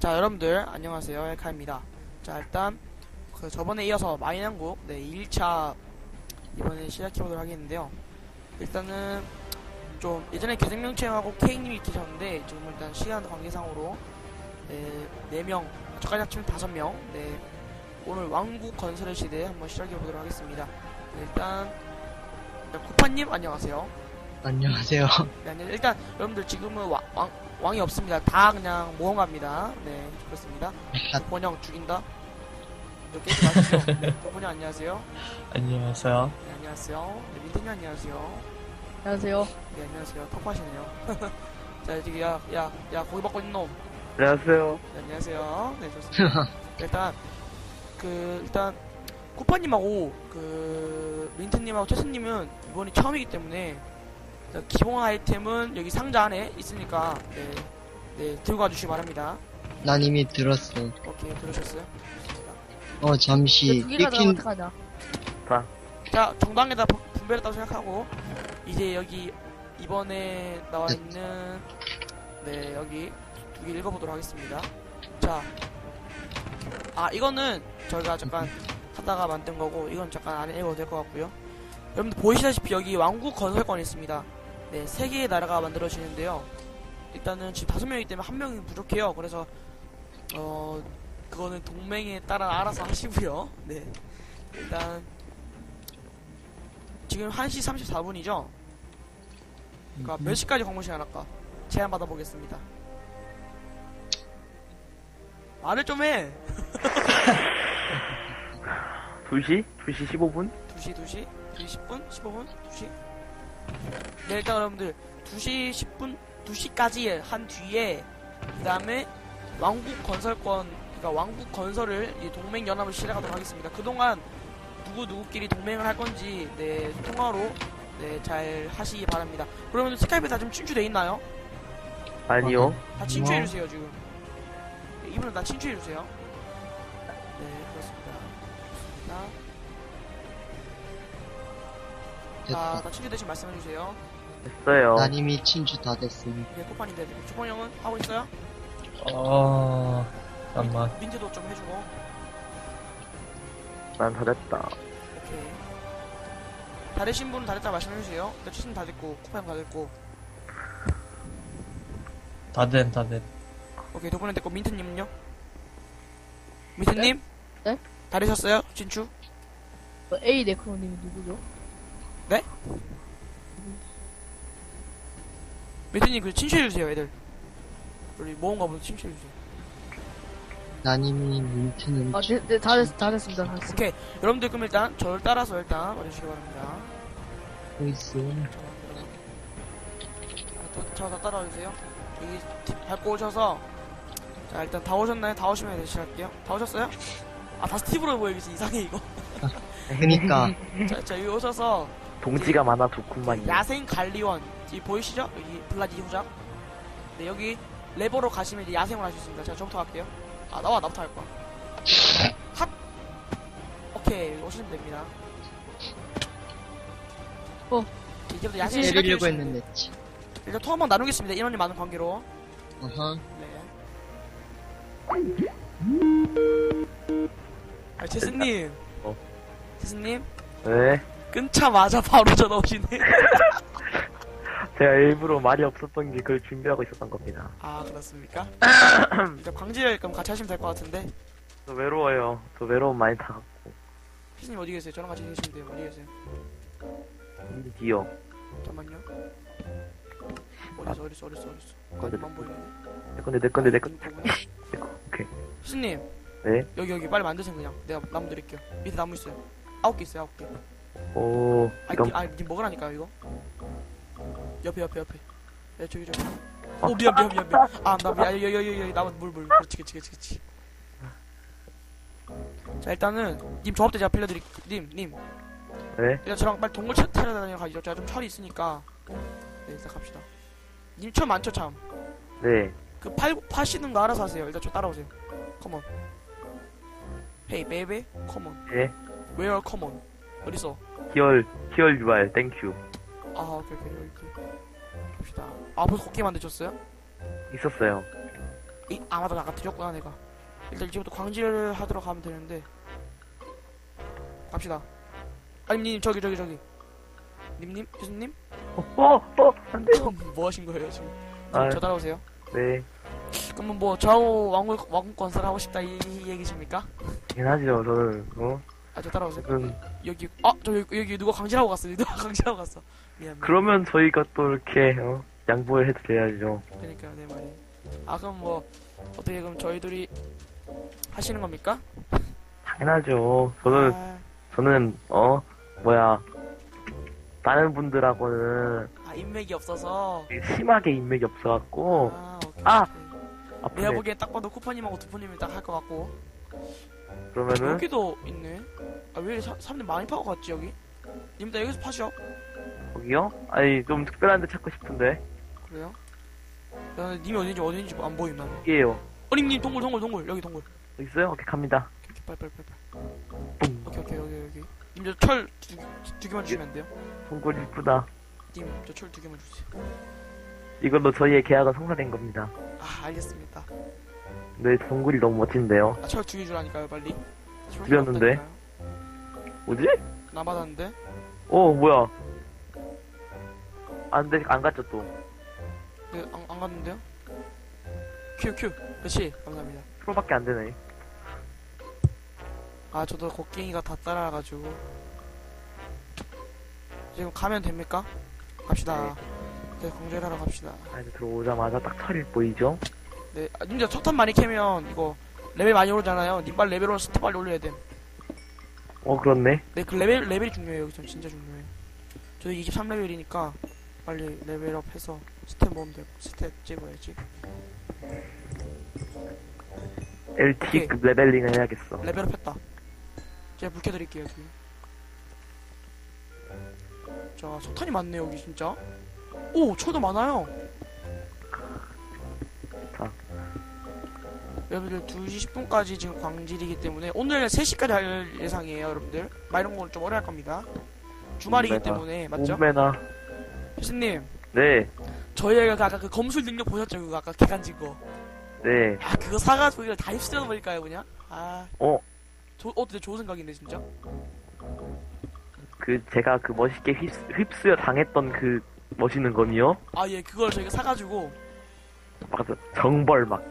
자 여러분들 안녕하세요. 엘카입니다. 자 일단 그 저번에 이어서 마인한국 네 1차 이번에 시작해보도록 하겠는데요. 일단은 좀 예전에 계정명칭하고 케이님이 계셨는데 지금 일단 시간 관계상으로 네, 4명 저까지 합치면 5명 네 오늘 왕국 건설의 시대 한번 시작해보도록 하겠습니다. 네, 일단 쿠파님 안녕하세요. 안녕하세요. 네, 일단 여러분들 지금은 와- 왕, 왕이 없습니다. 다 그냥 모험갑니다. 네, 그렇습니다. 번영 죽인다. 저 깨지 마시죠. 네, 번영 안녕하세요. 안녕하세요. 네, 안녕하세요. 네, 민태님 안녕하세요. 안녕하세요. 네, 안녕하세요. 턱하시네요. 자, 지금 야, 야, 야, 고기 먹고 있는 놈. 안녕하세요. 네, 안녕하세요. 네, 좋습니다. 네, 일단, 그, 일단, 쿠파님하고, 그, 민트님하고 채스님은 이번이 처음이기 때문에, 기본 아이템은 여기 상자 안에 있으니까, 네, 네, 들고 와주시기 바랍니다. 난 이미 들었어. 오케이, 들으셨어요? 어, 잠시. 두 개가 삐킨, 어떡하냐. 자, 정당에다 분- 분배했다고 생각하고, 이제 여기, 이번에 나와 네. 있는, 네, 여기, 두 개 읽어보도록 하겠습니다. 자, 아, 이거는 저희가 잠깐 하다가 만든 거고, 이건 잠깐 안 읽어도 될 것 같고요. 여러분들 보이시다시피 여기 왕국 건설권이 있습니다. 네, 세 개의 나라가 만들어지는데요. 일단은 지금 다섯 명이기 때문에 한 명이 부족해요. 그래서, 어, 그거는 동맹에 따라 알아서 하시고요. 네. 일단, 지금 1시 34분이죠? 그니까 몇 시까지 공부 시간 할까? 제안 받아 보겠습니다. 말을 좀 해! 2시? 2시 15분? 2시, 2시, 2시 10분, 15분, 2시. 네, 일단 여러분들, 2시 10분, 2시까지 한 뒤에, 그 다음에 왕국 건설권, 그니까 왕국 건설을 이 동맹 연합을 시작하도록 하겠습니다. 그동안 누구 누구끼리 동맹을 할 건지, 네, 통화로, 네, 잘 하시기 바랍니다. 그러면 스카이프 다 좀 친추돼 있나요? 아니요. 다 친추해 주세요, 지금. 네, 이분은 다 친추해 주세요. 네, 그렇습니다. 좋습니다. 자, 됐다. 다 친추되신 말씀해주세요. 됐어요. 난 이미 친추 다 됐으니. 네, 코파인데, 주권 형은 하고 있어요? 어, 잠깐만. 민트도 좀 해주고. 난 다 됐다. 오케이. 다 되신 분은 다 됐다 말씀해주세요. 일단 추신 다 됐고, 코파 형다 됐고. 다 된, 다 된. 오케이, 두 분은 됐고, 민트님은요? 민트님? 네? 다 되셨어요? 진추? 어, A 네크로님이 누구죠? 민트님, 그 친추해주세요, 애들. 우리 모험가분 친추해주세요. 난 이미 민트는. 아, 네, 네, 다, 됐, 다 됐습니다. 다 됐습니다. 오케이. 여러분들 그럼 일단 저를 따라서 일단 와주시기 바랍니다. 고 있어. 저다 따라와주세요. 여기 팁 밟고 오셔서 자 일단 다 오셨나요? 다 오시면 이제 시작할게요. 다 오셨어요? 아 다 스티브로 보이겠지 이상해 이거. 그니까. 자, 자 여기 오셔서 동지가 많아 좋구만. 야생 관리원 이 보이시죠? 여기 블라디 후작. 네 여기 레버로 가시면 이제 야생을 할 수 있습니다. 제가 저부터 갈게요. 아 나와 나부터 할 거야. 핫. 오케이 오시면 됩니다. 어. 이제부터 야생 시작해 했는데. 치. 일단 통 한번 나누겠습니다. 인원이 많은 관계로. 어허. 네. 아, 제스님. 어. 제스님, 네. 끊자마자 바로 전화 오시네. 제가 일부러 말이 없었던 게 그걸 준비하고 있었던 겁니다. 아, 그렇습니까? 일단 광질을 그럼 같이 하시면 될 것 같은데. 저 외로워요. 저 외로움 많이 타갖고. 제스님 어디 계세요? 저랑 같이 계시면 돼요. 어디 계세요? 디요. 잠깐만요. 어디서, 어디서, 어디서, 어디서. 거기만 보이네. 내 건데, 내 건데, 내 건. 거구나. 오케이. 제스님. 네. 여기, 여기 빨리 만드세요, 그냥. 내가 나무 드릴게요. 밑에 나무 있어요. 아홉 개 있어요, 아홉 개. 오, 아, 이건, 니, 아, 니 먹으라니까요, 이거. 옆에, 옆에, 옆에. 네, 저기, 저기. 어. 오, 미안, 미안, 미안, 미안. 아, 나 미안. 여기, 여기, 여기, 여기, 나무, 물, 물. 그렇지, 그렇지, 그렇지, 그렇지. 자, 일단은, 님 조합대 제가 빌려드릴, 님, 님. 네. 일단 저랑 빨리 동굴 차- 찾아다니러 가시죠. 제가 좀 철이 있으니까. 네, 일단 갑시다. 님 철 많죠, 참. 네. 그 팔, 파시는 거 알아서 하세요. 일단 저 따라오세요. 컴온. 헤이, 베이베. 컴온. 예. 웨어 컴온. 어딨어? 히얼, 히얼 UR, 땡큐. 아, 오케이, 오케이, 여기. 갑시다. 아, 벌써 곱게 만드셨어요? 있었어요. 이, 아 맞다 아까 드렸구나 내가 일단 이제부터 광질을 하도록 하면 되는데 갑시다 아님 님 저기 저기 저기 님님 교수님 어, 어, 안 돼요. 뭐 하신 거예요 지금 아, 저 따라오세요 네. 그러면 뭐 좌우 왕국 왕국 건설하고 싶다 이, 이 얘기십니까 당연하죠. 저는, 어? 아 저 따라오세요 저는, 여기 아저 여기, 여기 누가 강질하고 갔어 누가 강질하고 갔어 미안 미안 그러면 저희가 또 이렇게, 어? 양보를 해도 돼야죠. 그러니까요 내 말이 아 그럼 뭐 어떻게 그럼 저희들이 하시는 겁니까 당연하죠. 저는, 아, 저는, 어? 뭐야. 다른 분들하고는 아 인맥이 없어서 심하게 인맥이 없어갖고, 아 오케이 아! 오케이. 내가 아프네. 보기엔 딱 봐도 쿠퍼님하고 두퍼님이 딱 할 것 같고 그러면은, 여기도 있네 아 왜 사람들 많이 파고 갔지 여기 님다 여기서 파셔 거기요? 아니, 좀 특별한 데 찾고 싶은데. 그래요 야, 근데 님이 어딘지 어딘지 안 보임 나는 여기에요. 어 님 님 동굴 동굴 동굴 여기 동굴 여기 있어요? 오케이, 갑니다. 오케이 빨리 빨리 빨리 빨리. 뿡. 오케이 오케이 여기 여기 님저철두 두 개만 주시면 안 돼요 동굴 이쁘다. 님 저 철 두 개만 주세요 이걸로 저희의 계약은 성사된 겁니다. 아 알겠습니다 네, 동굴이 너무 멋진데요. 아, 철두개 주라니까요 빨리 철. 없다니까요. 뭐지? 나 받았는데 어, 뭐야. 안 돼, 안 갔죠, 또. 네, 안, 안 갔는데요 큐 큐 그렇지 감사합니다 프로밖에 안 되네. 아 저도 곡괭이가 다 따라가지고 지금 가면 됩니까? 갑시다 네 광주하러 갑시다 아, 이제 들어오자마자 딱 철이 보이죠? 네 아, 님들 석탄 많이 캐면 이거 레벨 많이 오르잖아요 님 빨리 레벨 올라 스텝 빨리 올려야 됨 어, 그렇네. 네, 그 레벨, 레벨이 중요해요. 여기서 진짜 중요해요. 저희 23레벨이니까 빨리 레벨업 해서 스텝 모으면 되고, 스텝 찍어야지. LT급 레벨링을 해야겠어. 레벨업 했다. 제가 불 켜드릴게요, 지금. 자, 석탄이 많네요, 여기 진짜. 오, 철도 많아요. 여러분들 2시 10분까지 지금 광질이기 때문에 오늘 3시까지 할 예상이에요, 여러분들. 마이런 거는 좀할 겁니다. 주말이기 오메나. 때문에, 맞죠? 오메나. 교수님, 네, 저희가 그 아까 그 검술 능력 보셨죠? 그거 아까 개간진 거. 네. 아 그거 사가지고 이걸 다 휩쓸어 버릴까요 그냥? 아 어, 조, 어 되게 좋은 생각인데 진짜 그, 제가 그 멋있게 휩, 휩쓰여 당했던 그 멋있는 검이요? 아 예 그걸 저희가 사가지고 맞아. 정벌 막.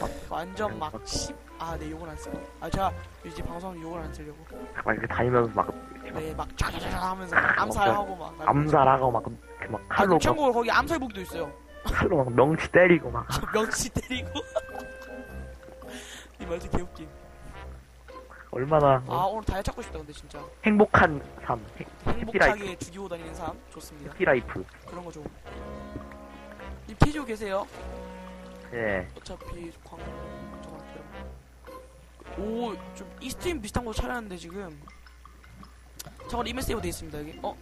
막 완전 막십아네 욕을 안 쓰고. 아 제가 이제 방송 욕을 안 쓰려고. 막 이렇게 다니면서 막, 네막 쫙쫙쫙 하면서 암살하고 막 암살하고 막, 그 막, 아 칼로, 막, 참고로 거기 암살복도 있어요. 칼로 막 명치 때리고 막. 명치 때리고. 이 말도 개웃김. 얼마나 아 오늘 다이어 찾고 싶다 근데 진짜. 행복한 삶. 행복하게 죽이고 다니는 삶. 좋습니다. 해피라이프. 그런 거 좋은. 님 피지오 계세요? 예. 어차피 광 저한테요. 오좀 이스트림 비슷한 거 찾았는데 지금. 저거 이메 세이브 돼 있습니다 여기. 어?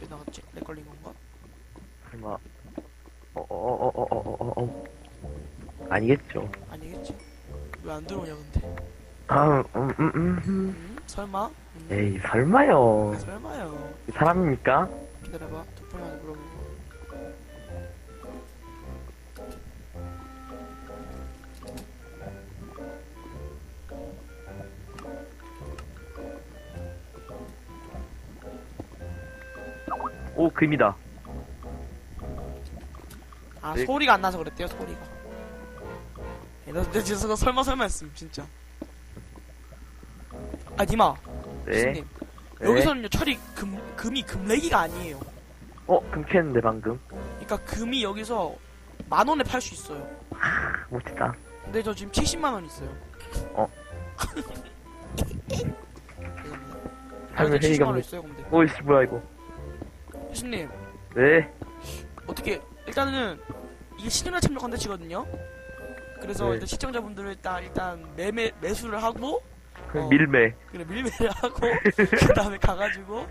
왜 나갔지? 렉 걸린 건가? 설마. 어어어어어어어. 아니겠죠. 아니겠지. 왜 안 들어오냐 근데. 아, 음, 음, 음, 음. 음? 설마? 음, 에이, 설마요. 설마요. 사람입니까? 기다려봐. 오, 금이다. 아 네. 소리가 안 나서 그랬대요 소리가 에, 나, 나 진짜 설마 설마 했음 진짜 아 니마 네. 교수님 네. 여기서는요 철이 금, 금이 금래기가 아니에요 어, 금캐는데 방금. 그러니까 금이 여기서 만 원에 팔 수 있어요. 아, 멋지다. 근데 저 지금 70만 원 있어요. 어. 삶의 70만 원 회의감. 있어요, 근데. 오이씨, 뭐야, 이거. 교수님, 네. 어떻게, 일단은, 이게 시청자 참여 컨텐츠거든요? 그래서 네. 일단 시청자분들을 일단, 일단 매매, 매수를 하고, 그 어. 밀매. 그래, 밀매를 하고, 그 다음에 가가지고,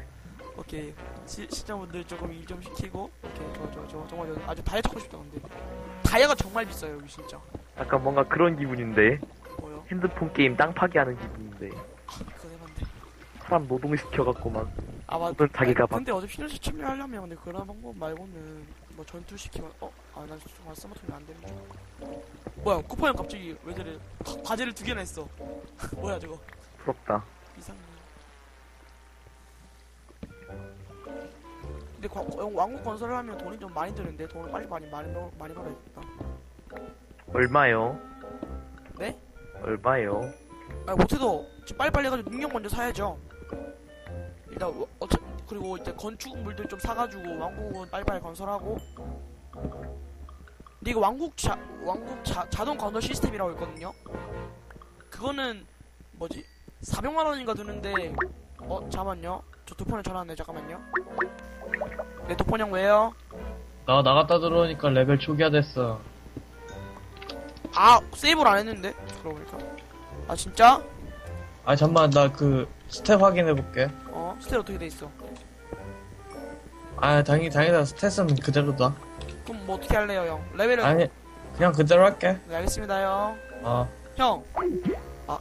오케이. 시, 시청자분들 조금 일 좀 시키고, 오케이, 좋아, 좋아, 좋아. 정말 저 아주 다이어 찾고 싶다, 근데. 다이어가 정말 비싸요, 여기 진짜. 약간 뭔가 그런 기분인데. 뭐요? 핸드폰 게임 땅 파기 하는 기분인데. 아, 그거 해봤는데. 사람 노동시켜갖고 막. 아 맞. 혹은 자기가 막 근데 어차피 신현씨 참여하려면 근데 그런 방법 말고는 뭐 전투 시키면 어아난 정말 스마트폰 안 되는 줄. 뭐야 쿠퍼형 갑자기 왜 저래? 과- 과제를 두 개나 했어. 뭐야 저거 부럽다. 이상해. 근데 과- 어, 왕국 건설을 하면 돈이 좀 많이 드는데 돈을 빨리 많이 많이 벌 많이 벌어야겠다. 얼마요? 네? 얼마요? 아 못해도 지금 빨리 빨리 해가지고 능력 먼저 사야죠. 일단 어, 어차 그리고 이제 건축물들 좀 사가지고 왕국은 빨리빨리 건설하고. 근데 이거 왕국 자 왕국 자, 자동 건설 시스템이라고 있거든요. 그거는 뭐지? 400만 원인가 드는데 어 잠깐만요. 저 도폰에 전화 왔네 잠깐만요. 네 도폰 형 왜요? 나 나갔다 들어오니까 레벨 초기화 됐어. 아 세이브를 안 했는데 그러고 보니까 아 진짜? 아 잠만 나 그 스텝 확인해 볼게. 어 스텔 어떻게 돼 있어? 아 당연히 당연히 스탯은 그대로다. 그럼 뭐 어떻게 할래요 형? 레벨을 아니 그냥 그대로 할게. 네 알겠습니다 형. 어. 형. 아.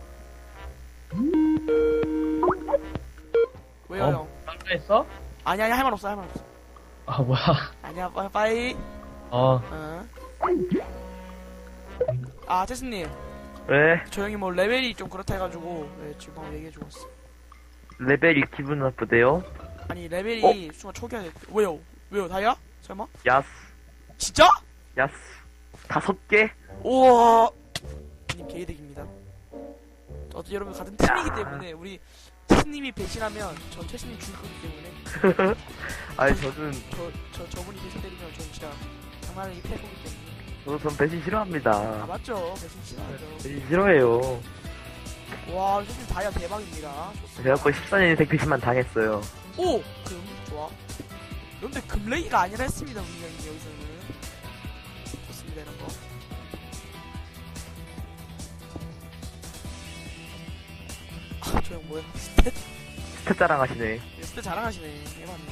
왜요, 어? 형? 딴거 있어? 아니, 아니, 할 말 없어, 할 말 없어. 아 뭐야? 아니야, 빠이, 빠이. 어. 응. 아, 테스님. 왜? 저 형이 뭐 레벨이 좀 그렇다 해가지고, 네, 지금 방금 얘기해 주고 왔어. 레벨이 기분 나쁘대요? 아니, 레벨이 순간 초기화 됐 왜요? 왜요, 다이아? 설마? 야스, 진짜? 야스. 다섯 개? 우와. 님 개이득입니다. 어차피 여러분 같은 팀이기 때문에, 우리 테스님이 배신하면 전 테스님 죽을 거기 때문에, 아니, 저는, 저, 저, 저분이 배신 때리면 전 진짜 장난이 패 거기 때문에. 저도 전 배신 아, 싫어합니다. 맞죠. 배신 싫어하죠. 배신 싫어해요. 와, 선생님 다이아 대박입니다. 그래갖고 14년 인생 배신만 당했어요. 오! 금, 좋아. 여러분들 금레이가 아니라 했습니다, 분명히 여기서는. 좋습니다, 이런 거. 아, 저 형 뭐야? 스탯? 스탯 자랑하시네. 스탯 자랑하시네. 해봤네.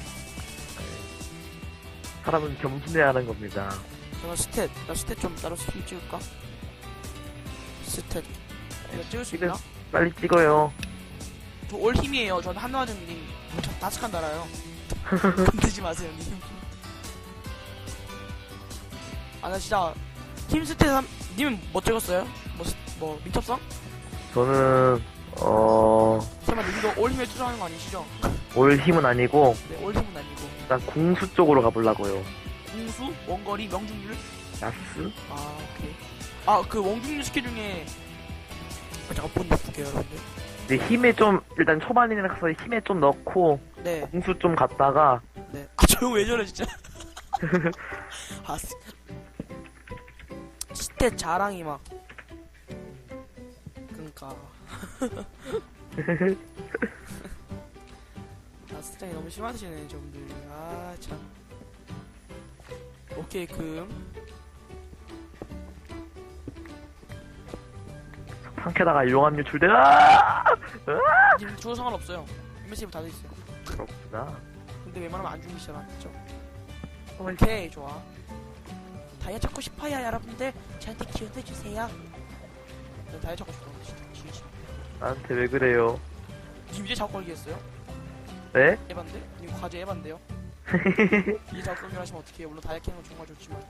사람은 겸손해야 하는 겁니다. 저는 스탯. 나 스탯 좀 따로 스탯 찍을까? 스탯. 이거 찍을 수 있나? 빨리 찍어요. 저 올 힘이에요. 전 한화정님 다섯 칸 달아요. 건드지 마세요, 님. 아, 나 진짜 팀 스탯 한, 님은 뭐 찍었어요? 뭐, 스- 뭐 민첩성? 저는, 어, 설마 님도 올 힘에 투자하는 거 아니시죠? 올 힘은 아니고, 네, 올 힘은 아니고. 일단 궁수 쪽으로 가보려고요. 공수, 원거리, 명중률? 야스? 아, 오케이. 아, 그 원중률 스킬 중에 아, 잠깐 본 볼게요, 여러분들. 근데 힘에 좀, 일단 초반이라 가서 힘에 좀 넣고, 네, 궁수 좀 갔다가, 네. 아, 저형왜 저래, 진짜. 아, 스... 스탯 자랑이 막. 그니까. 아, 스장이 너무 심하시네, 저분들. 아, 참. 오케이, 금. 상쾌다가 용암 유출돼, 아! 님 죽어 상관없어요. MSF 다돼 있어요. 그렇구나. 근데 웬만하면 안 죽기 시작하겠죠. 오케이, 좋아. 다이아 찾고 싶어요, 여러분들. 저한테 기회도 주세요. 저 다이아 찾고 싶어. 진짜, 진짜. 나한테 왜 그래요? 님 이제 작업 걸기 했어요? 네? 에반데? 님 과제 에반데요? 이제 작업 걸기 하시면 어떡해요? 물론 다이아 캐는 건 정말 좋지만.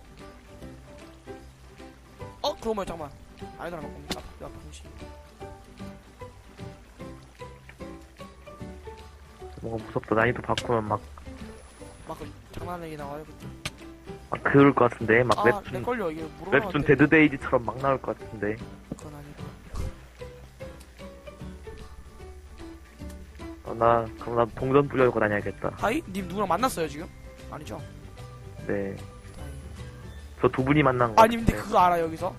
어? 그러면 잠깐만. 아이돌 안 바꿉니다. 야, 방시. 뭔가 무섭다. 난이도 바꾸면 막, 막 장난 얘기 나와요, 그때. 막 그럴 것 같은데. 막 아, 웹툰, 렉걸려. 이게 물어보면 웹툰 데드데이지처럼 막 나올 것 같은데. 그건 아니고. 어, 나, 그럼 나 동전 뿌려고 다녀야겠다. 하이? 님 누구랑 만났어요, 지금? 아니죠? 네. 다행이다. 저두 분이 만난 거. 아니 근데 같은데. 그거 알아 여기서?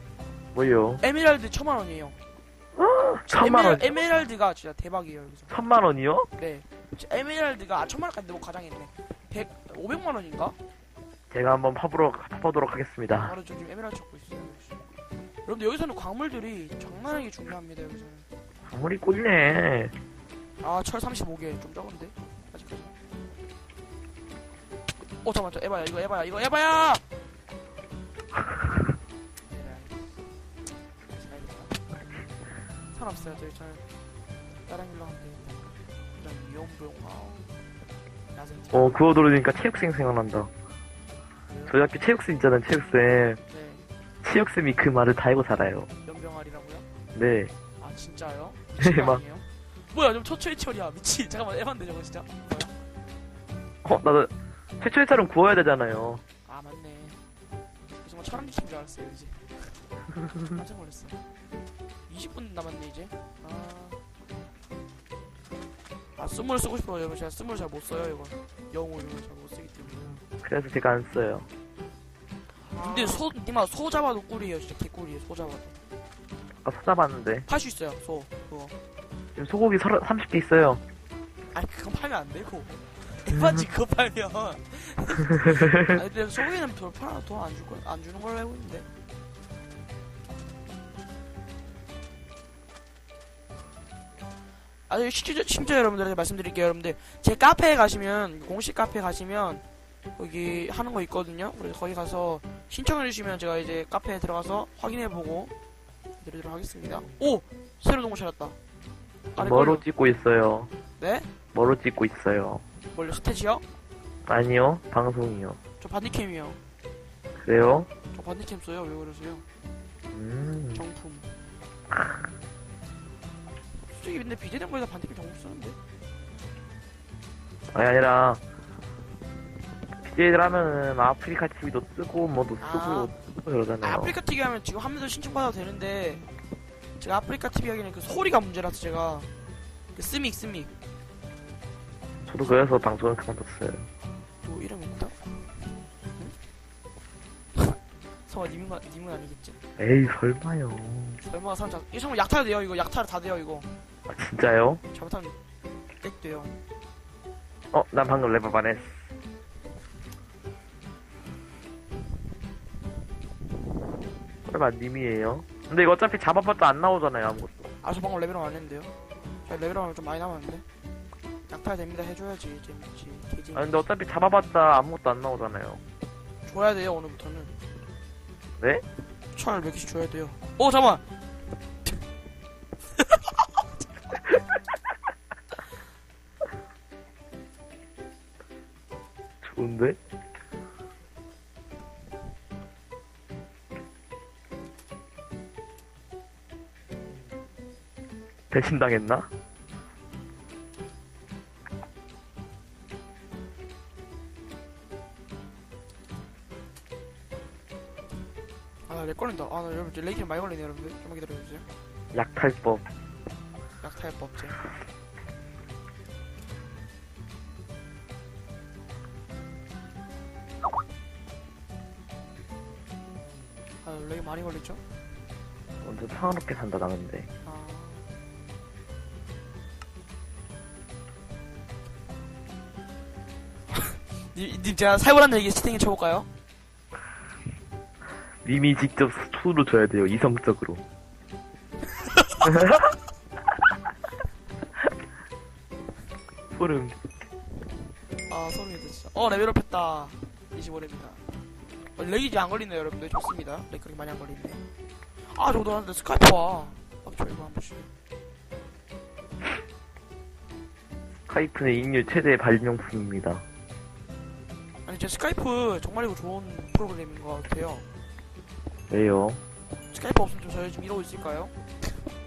뭐요? 에메랄드 천만 원이에요. 천만 원. 에메, 랄드가 진짜 대박이에요 여기서. 천만 원이요? 네. 에메랄드가 아 천만 원까지 너무 과장했네. 100 500만 원인가? 제가 한번 파보러, 파보도록 하겠습니다. 바로 저 지금 에메랄드 찾고 있어요. 여러분들 여기서는 광물들이 장난하게 중요합니다 여기서는. 아무리 꼴네. 아 철 35개 좀 적은데 아직까지. 어 잠깐만 저 에바야 이거 에바야 이거 에바야. 산 없어요 저희 잘 다른 길로 하면 되겠다. 일단 위험부용 아우. 어, 그거 들으니까 체육생 생각난다. 저희 학교 체육생 있잖아요, 체육생. 네. 체육쌤이 그 말을 다 알고 살아요. 연병아리라고요? 네. 아 진짜요? 네, 막. 아니에요? 뭐야 좀 초초의 철이야 미친 잠깐만 에반데 저거 진짜 뭐야? 어, 나도 최초의 차는 구워야 되잖아요. 아 맞네 정말 철학 미친 줄 알았어요 이제 깜짝 놀랐어 20분 남았네 이제. 아, 아 스물을 쓰고 싶어요 여러분 제가 스물을 잘못 써요 이거. 영어 이런 걸잘못 쓰기 때문에. 그래서 제가 안 써요. 근데 소 님아 소 잡아도 꿀이에요 진짜 개꿀이에요 소 잡아도. 아까 찾아봤는데. 팔 수 있어요 소 그거. 지금 소고기 30개 있어요. 아니 그건 팔면 안 되고 에반지 그거 팔면. 아니 근데 소고기는 별 팔아 돈안 줄걸안 주는 걸로 알고 있는데 아주 심지어, 심지어 여러분들한테 말씀드릴게요 여러분들 제 카페에 가시면 공식 카페에 가시면 거기 하는 거 있거든요 그래서 거기 가서 신청해 주시면 제가 이제 카페에 들어가서 확인해 보고 드리도록 하겠습니다 오 새로 동굴 찾았다 뭐로. 찍고 있어요? 네? 뭐로 찍고 있어요? 뭘요 스탯이요? 아니요, 방송이요. 저 반디캠이요 그래요? 저 반디캠 써요 왜 그러세요 음, 정품 솔직히 근데 비대된 거에다 반디캠 정품 쓰는데 아니, 아니라, BJ들 하면은 아프리카 TV도 쓰고, 뭐도 쓰고, 아. 쓰고 그러잖아요. 아, 아프리카 TV 하면 지금 화면도 신청받아도 되는데 제가 아프리카 TV 하기는 그 소리가 문제라서 제가 그 스믹 스믹 저도 그래서 방송을 그만뒀어요. 또 이름 있다? 설마 님은, 거- 님은 아니겠지? 에이, 설마요. 설마 사람 자 이거 정말 약탈 돼요 이거 약탈 다 돼요 이거 아, 진짜요? 잘못하면 땡 돼요 어, 난 방금 레버 반 했어. 설마 님이에요? 근데 이거 어차피 잡아봤자 안 나오잖아요, 아무것도. 아 저 방금 레벨업 안 했는데요 저 레벨업하면 좀 많이 남았는데 약탈 됩니다 해줘야지 재밌지 개재밌지 아, 근데 어차피 잡아봤자 아무것도 안 나오잖아요. 줘야 돼요 오늘부터는 네? 철 몇 개씩 줘야 돼요 오 잠깐만 좋은데? 배신당했나? 아렉 걸린다 아나 여러분 렉이 많이 걸리네 여러분들 좀만 기다려주세요 약탈법. 약탈법제 아 많이 걸리죠? 완전 평화롭게 산다, 나 근데. 아 님, 님 제가 살벌한 얘기 스팅해 쳐볼까요? 님이 직접 수로 줘야 돼요, 이성적으로. 소름. 아 소름이 돋죠 어 레벨업 했다 25렙입니다 어, 렉이 이제 안 걸리네요 여러분들 좋습니다 렉 그렇게 많이 안 걸리네 아 저거 나한테 스카이프 와 아, 저 이거 한 번씩 카이프는 인류 최대 발명품입니다. 아니 제 스카이프 정말 이거 좋은 프로그램인 것 같아요 왜요? 스카이프 없으면 좀 저희 좀 이러고 있을까요?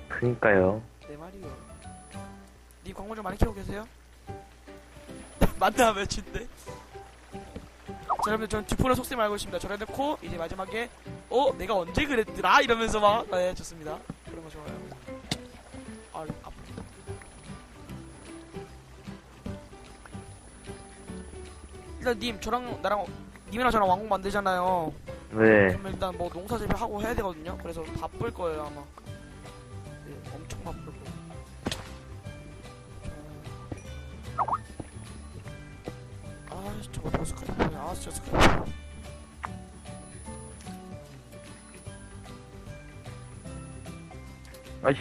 그니까요. 내 말이요 님 광고 좀 많이 키우고 계세요? 만나 며칠인데 자 여러분들 저는 듀포의 속셈 알고 있습니다. 저를 넣고 이제 마지막에 어? 내가 언제 그랬더라? 이러면서 막 네 좋습니다. 그런 거 좋아요. 아 아프다 일단 님 저랑 나랑 님이랑 저랑 왕국 만들잖아요. 네. 그러면 일단 뭐 농사 재배하고 해야 되거든요. 그래서 바쁠 거예요 아마. 네, 엄청 바쁠 거예요. 아 저거 또 스카이프냐 아 진짜 스카이프 아이씨.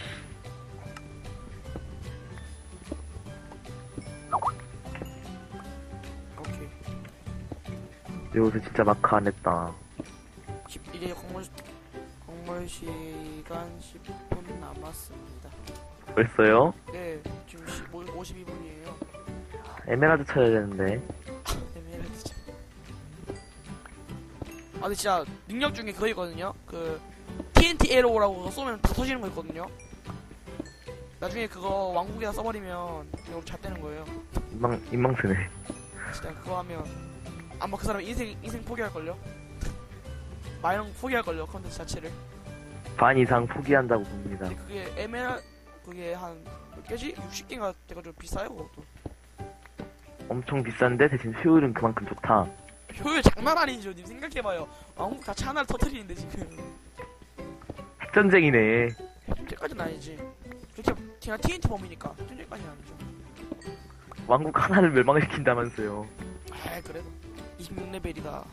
오케이 여기서 진짜 마크 안 했다. 십- 이제 건물 건물 시간 10분 남았습니다 벌써요? 네 지금 52분이에요 에메랄드 쳐야 되는데. 근데 진짜 능력 중에 그거 있거든요. 그 TNT 에로라고 쏘면 다 터지는 거 있거든요. 나중에 그거 왕국에다 써버리면 그냥 잘 되는 거예요. 인망, 인망스네. 진짜 그거 하면 아마 그 사람 인생 인생 포기할걸요? 마영 포기할걸요 컨텐츠 자체를 반 이상 포기한다고 봅니다. 근데 그게 에메랄 그게 한 몇 개지? 60개인가 돼가지고 비싸요 그것도 엄청 비싼데 대신 효율은 그만큼 좋다. 효율 장난 아니죠 님. 생각해봐요. 왕국 자체 하나를 터뜨리는데 지금. 핵전쟁이네. 현재까지는 아니지. 그렇게 그냥 TNT 범위니까 현재까지는 아니죠. 왕국 하나를 멸망시킨다면서요. 아 그래도 26레벨이다.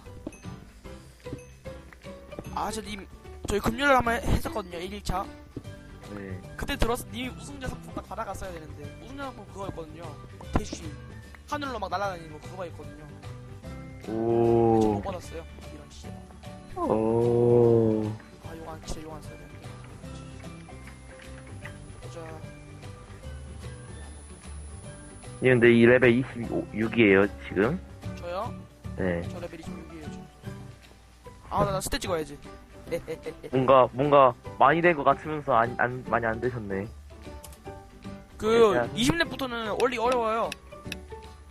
아저님 저희 금요일에 한번 했었거든요 1일차. 네. 그때 들어서 님이 우승자 상품 딱 받아갔어야 되는데 우승자 상품 그거였거든요. 대쉬 하늘로 막 날아다니는 거 그거가 있거든요 오. 받았어요 이런 씨. 오. 아 용안 진짜 용안 써야 되는데 보자 이 근데 이 레벨 26이에요, 지금. 저요? 네. 저 레벨 26이에요 저 아나 나 스탯 찍어야지 뭔가, 뭔가 많이 된 것 같으면서 안, 안, 많이 안 되셨네. 그 야. 20렙부터는 올리 어려워요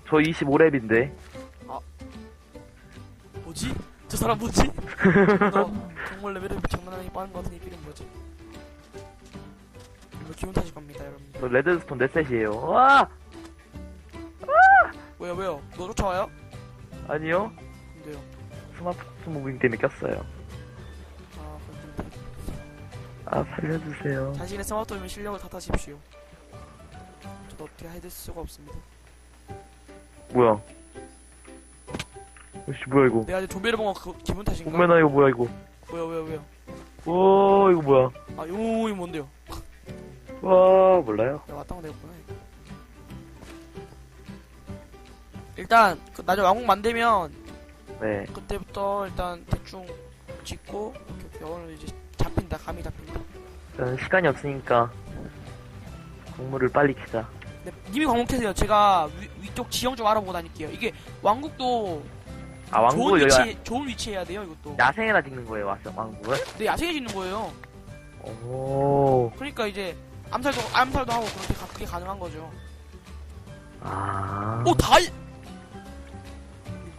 저 25렙인데. 뭐지? 저 사람 뭐지? 너 정말 레벨이 장난하게 빠른 것 같은 이 필은 뭐지? 이거 기분 탓일 겁니다 여러분 저 레드스톤 넷셋이에요. 와! 왜요 왜요? 너 쫓아와요? 아니요. 근데요 스마트 무빙 때문에 꼈어요. 아 아, 살려주세요. 자신의 스마트폰의 실력을 탓하십시오 저도 어떻게 될 수가 없습니다 뭐야. 혹시 뭐야, 이거. 내가 이제 좀비를 본거 그 기분 탓인가? 오메나, 이거 뭐야, 이거. 왜요 왜요 왜요? 오, 이거 뭐야. 아 용이 뭔데요? 와, 몰라요. 내가 왔다 갔다 했구나 일단 그 나중에 왕국 만들면 네. 그때부터 일단 대충 짓고 이렇게 오늘 이제 잡힌다 감이 잡힌다 저는 시간이 없으니까 공물을 빨리 키자. 근데 님이 광목해세요 제가 위, 위쪽 지형 좀 알아보고 다닐게요 이게 왕국도 아, 좋은 왕국을 여기 위치 좋은 위치에 해야 돼요 이것도 야생에다 짓는 거예요, 왕- 왕국을? 근데 야생에 짓는 거예요 오. 그러니까 이제 암살도 암살도 하고 그렇게 가, 그게 가능한 거죠 아. 오 다이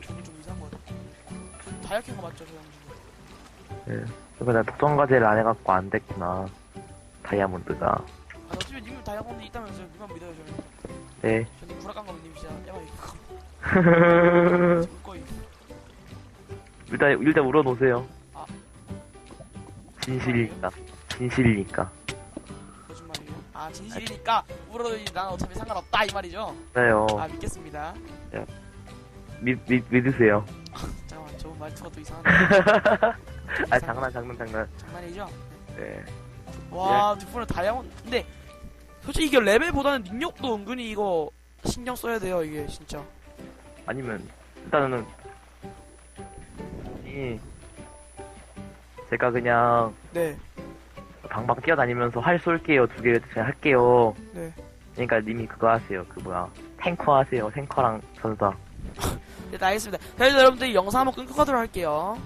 저는 좀 이상한 거 같아 다이아킹 거 맞죠 저형 지금 이거 내가 독점 과제를 안 해갖고 안 됐구나. 다이아몬드가. 아 어차피 님은 다이아몬드 있다면서요 누가 믿어요 저는 네. 저는 님 진짜 야가 이거 죽을 거임 일단, 일단 울어놓으세요. 아. 진실이니까. 진실이니까. 거짓말이에요 아 진실이니까 울어도 난 어차피 상관없다 이 말이죠 그래요. 아 믿겠습니다 믿, 믿, 믿으세요. 잠깐만 저번 말투가 또 이상하네 아, 장난, 장난, 장난. 장난이죠? 네. 와 뒷분에 다이아몬드 근데 솔직히 이게 레벨보다는 능력도 은근히 이거 신경 써야 돼요 이게 진짜 아니면, 일단은, 이, 제가 그냥, 네 방방 뛰어다니면서 활 쏠게요. 두 개 제가 할게요. 네. 그러니까 님이 그거 하세요. 그 뭐야. 탱커 하세요. 탱커랑 전사. 네, 알겠습니다. 자, 이제 여러분들 이 영상 한번 끊고 가도록 할게요.